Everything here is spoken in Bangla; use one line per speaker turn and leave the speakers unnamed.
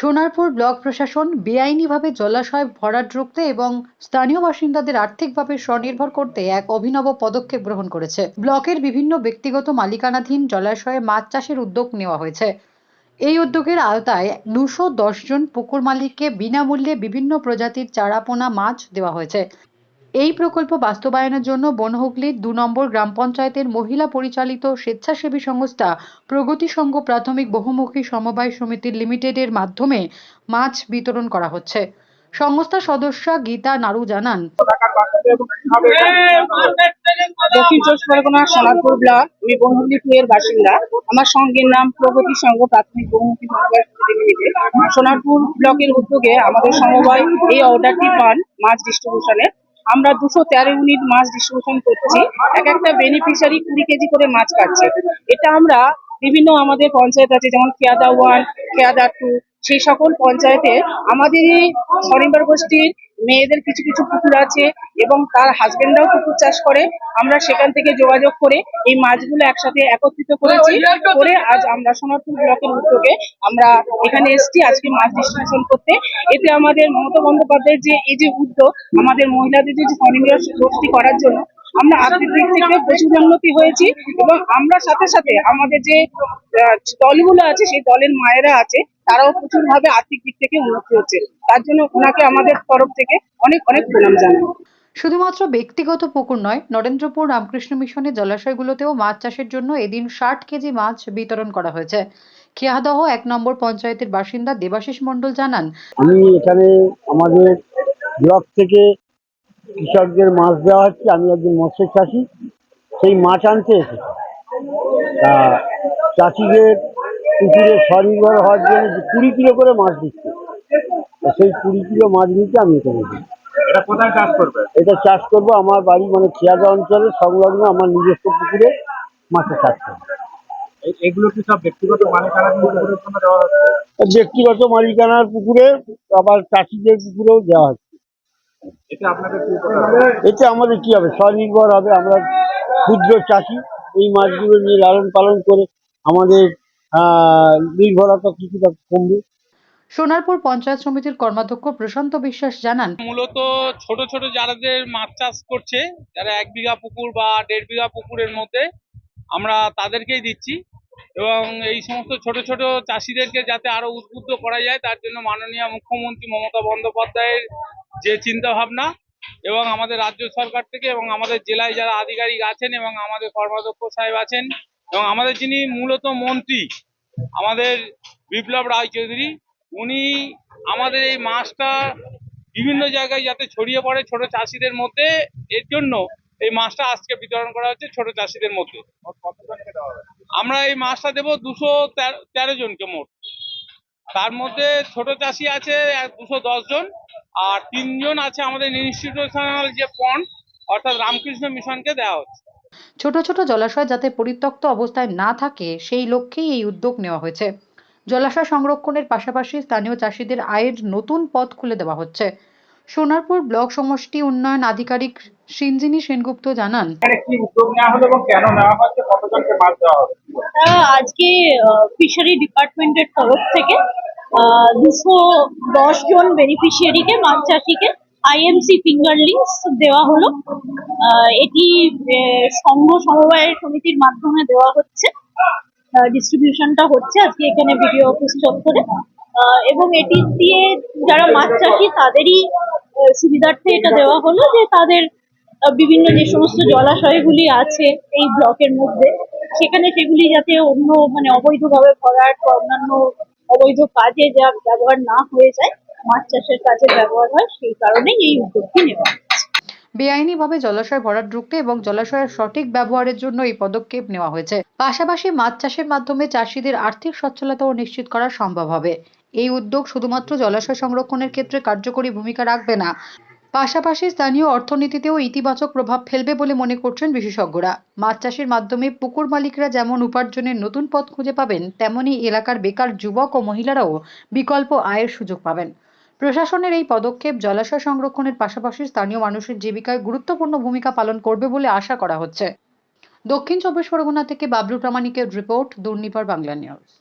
সোনারপুর ব্লক প্রশাসন বেআইনিভাবে জলাশয় ভরাট রুখতে এবং স্থানীয় বাসিন্দাদের আর্থিকভাবে স্বনির্ভর করতে এক অভিনব পদক্ষেপ গ্রহণ করেছে। ব্লকের বিভিন্ন ব্যক্তিগত মালিকানাধীন জলাশয়ে মাছ চাষের উদ্যোগ নেওয়া হয়েছে। এই উদ্যোগের আওতায় দুশো জন পুকুর মালিককে বিনামূল্যে বিভিন্ন প্রজাতির চারাপোনা মাছ দেওয়া হয়েছে। এই প্রকল্প বাস্তবায়নের জন্য বনহুগলির দু নম্বর গ্রাম পঞ্চায়েতের মহিলা পরিচালিত স্বেচ্ছাসেবী সংস্থা প্রগতি সংঘ প্রাথমিক বহুমুখী সমবায় সমিতি লিমিটেডের মাধ্যমে মাছ বিতরণ করা হচ্ছে। সংস্থার সদস্যা গীতা নাড়ু জানান
সোনারপুর আমার সঙ্গের নাম প্রগতি সংঘ প্রাথমিক বহুমুখী সোনারপুর ব্লকের উদ্যোগে আমাদের সমবায় এই অর্ডারটি পান মাছ ডিস্ট্রিবিউশনের আমরা দুশো তেরো ইউনিট মাছ ডিস্ট্রিবিউশন করছি। এক একটা বেনিফিশিয়ারি কুড়ি কেজি করে মাছ কাটছে। এটা আমরা বিভিন্ন আমাদের পঞ্চায়েত আছে, যেমন খেয়াদা ওয়ান খেয়াদা টু সেই সকল পঞ্চায়েতে আমাদের এই স্বনির্ভর গোষ্ঠীর মেয়েদের কিছু কিছু পুকুর আছে এবং তার হাজবেন্ডরাও পুকুর চাষ করে। আমরা সেখান থেকে যোগাযোগ করে এই মাছগুলো একসাথে একত্রিত করেছি করে আজ আমরা সোনারপুর ব্লকের উদ্যোগে আমরা এখানে এসেছি আজকে মাছ ডিস্ট্রিবিউশন করতে। এতে আমাদের মমতা বন্দ্যোপাধ্যায়ের যে, এই যে উদ্যোগ, আমাদের মহিলাদের যে স্বনির্ভর গোষ্ঠী করার জন্য, আমরা আর্থিক দিক থেকে প্রচুর উন্নতি হয়েছি এবং আমরা সাথে সাথে আমাদের যে দলগুলো আছে, সেই দলের মায়েরা আছে তারাও প্রচুর ভাবে আর্থিক দিক থেকে উন্নতি হচ্ছে। তার জন্য ওনাকে আমাদের তরফ থেকে অনেক অনেক প্রণাম জানাই।
শুধুমাত্র ব্যক্তিগত পুকুর নয় নরেন্দ্রপুর রামকৃষ্ণ মিশনের জলাশয়গুলোতেও মাছ চাষের জন্য এদিন ষাট কেজি মাছ বিতরণ করা হয়েছে। খেয়াদহ এক নম্বর পঞ্চায়েতের বাসিন্দা দেবাশিস মণ্ডল জানান
আমি এখানে আমাদের ব্লক থেকে কৃষকদের মাছ দেওয়া হচ্ছে। আমি একজন মৎস্য চাষি সেই মাছ আনতে এসেছি। চাষিদের পুকুরে স্বনির্ভর হওয়ার জন্য কুড়ি কিলো করে মাছ দিচ্ছে। সেই কুড়ি কিলো মাছ নিতে আমি এখানে এসেছি।
এটা কোথায় চাষ করবে?
এটা চাষ করব আমার বাড়ি মানে খেয়াদা অঞ্চলে সংলগ্ন আমার নিজস্ব পুকুরে মাছের চাষ করব।
এগুলো কি সব ব্যক্তিগত মালিকানা পুকুরের জন্য দেওয়া হচ্ছে?
ব্যক্তিগত মালিকানার পুকুরে আবার চাষিদের পুকুরেও দেওয়া হচ্ছে।
এতে আপনাদের কি
এতে আমাদের কি হবে? স্বনির্ভর হবে আমরা ক্ষুদ্র চাষি এই মাছগুলো নিয়ে লালন পালন করে আমাদের নির্ভরতা কিছুটা কমবে।
সোনারপুর পঞ্চায়েত সমিতির কর্মাধ্যক্ষ প্রশান্ত বিশ্বাস জানান
মূলত ছোট ছোট যারাদের মাছ চাষ করছে যারা এক বিঘা পুকুর বা দেড় বিঘা পুকুরের মধ্যে আমরা তাদেরকেই দিচ্ছি। এবং এই সমস্ত ছোট ছোট চাষিদেরকে যাতে আরও উদ্বুদ্ধ করা যায় তার জন্য মাননীয় মুখ্যমন্ত্রী মমতা বন্দ্যোপাধ্যায়ের যে চিন্তা ভাবনা এবং আমাদের রাজ্য সরকার থেকে এবং আমাদের জেলায় যারা আধিকারিক আছেন এবং আমাদের কর্মাধ্যক্ষ সাহেব আছেন এবং আমাদের যিনি মূলত মন্ত্রী, আমাদের বিপ্লব রায়চৌধুরী উনি আমাদের এই মাছটা বিভিন্ন জায়গায় যাতে ছড়িয়ে পড়ে ছোট চাষিদের মধ্যে, এর জন্য এই মাছটা আজকে বিতরণ করা হচ্ছে ছোট চাষিদের মধ্যে। আমরা এই মাছটা দেবো দুশো তেরো জনকে মোট। তার মধ্যে ছোট চাষি আছে দুশো দশ জন, আর তিনজন আছে আমাদের ইনস্টিটিউশনাল যে পন্ড, অর্থাৎ রামকৃষ্ণ মিশনকে দেওয়া হচ্ছে।
ছোট ছোট জলাশয় যাতে পরিত্যক্ত অবস্থায় না থাকে সেই লক্ষ্যেই এই উদ্যোগ নেওয়া হয়েছে। জলাশয় সংরক্ষণের পাশাপাশি স্থানীয় চাষিদের আয়ের নতুন পথ খুলে দেওয়া হচ্ছে। সোনারপুর ব্লক সমষ্টি উন্নয়ন আধিকারিক সিঞ্জিনী সেনগুপ্ত জানান
কি উদ্যোগ নেওয়া হলো এবং কেন নেওয়া হচ্ছে কতজনকে মাছ দেওয়া হবে?
আজকে ফিশারি ডিপার্টমেন্টের তরফ থেকে দুশো দশ জন বেনিফিশিয়ারিকে মাছ চাষিকে আইএমসি ফিঙ্গারলিংস দেওয়া হলো। এটি সংঘ সমবায় সমিতির মাধ্যমে দেওয়া হচ্ছে। ডিস্ট্রিবিউশনটা হচ্ছে। আজকে এখানে ভিডিও অফিস চত্বরে। এবং এটি দিয়ে যারা মাছ চাষি, তাদেরই সুবিধার্থে এটা দেওয়া হলো যে তাদের বিভিন্ন যে সমস্ত জলাশয়গুলি আছে এই ব্লকের মধ্যে, সেখানে সেগুলি যাতে অন্য মানে অবৈধভাবে ভরাট বা অন্যান্য অবৈধ কাজে যা ব্যবহার না হয়ে যায় মাছ চাষের কাজে ব্যবহার হয়, সেই কারণেই এই উদ্যোগটি নেওয়া
বেআইনিভাবে জলাশয় ভরাট রুখতে এবং জলাশয়ের সঠিক ব্যবহারের জন্য এই পদক্ষেপ নেওয়া হয়েছে। পাশাপাশি মাছ চাষের মাধ্যমে চাষিদের আর্থিক সচ্ছলতাও নিশ্চিত করা সম্ভব হবে। এই উদ্যোগ শুধুমাত্র জলাশয় সংরক্ষণের ক্ষেত্রে কার্যকরী ভূমিকা রাখবে না, পাশাপাশি স্থানীয় অর্থনীতিতেও ইতিবাচক প্রভাব ফেলবে বলে মনে করছেন বিশেষজ্ঞরা। মাছ চাষের মাধ্যমে পুকুর মালিকরা যেমন উপার্জনের নতুন পথ খুঁজে পাবেন, তেমনি এলাকার বেকার যুবক ও মহিলারাও বিকল্প আয়ের সুযোগ পাবেন। প্রশাসনের এই পদক্ষেপ জলাশয় সংরক্ষণের পাশাপাশি স্থানীয় মানুষের জীবিকায় গুরুত্বপূর্ণ ভূমিকা পালন করবে বলে আশা করা হচ্ছে। দক্ষিণ চব্বিশ পরগনা থেকে বাবলু প্রামাণিকের রিপোর্ট দুর্নিবার বাংলা নিউজ।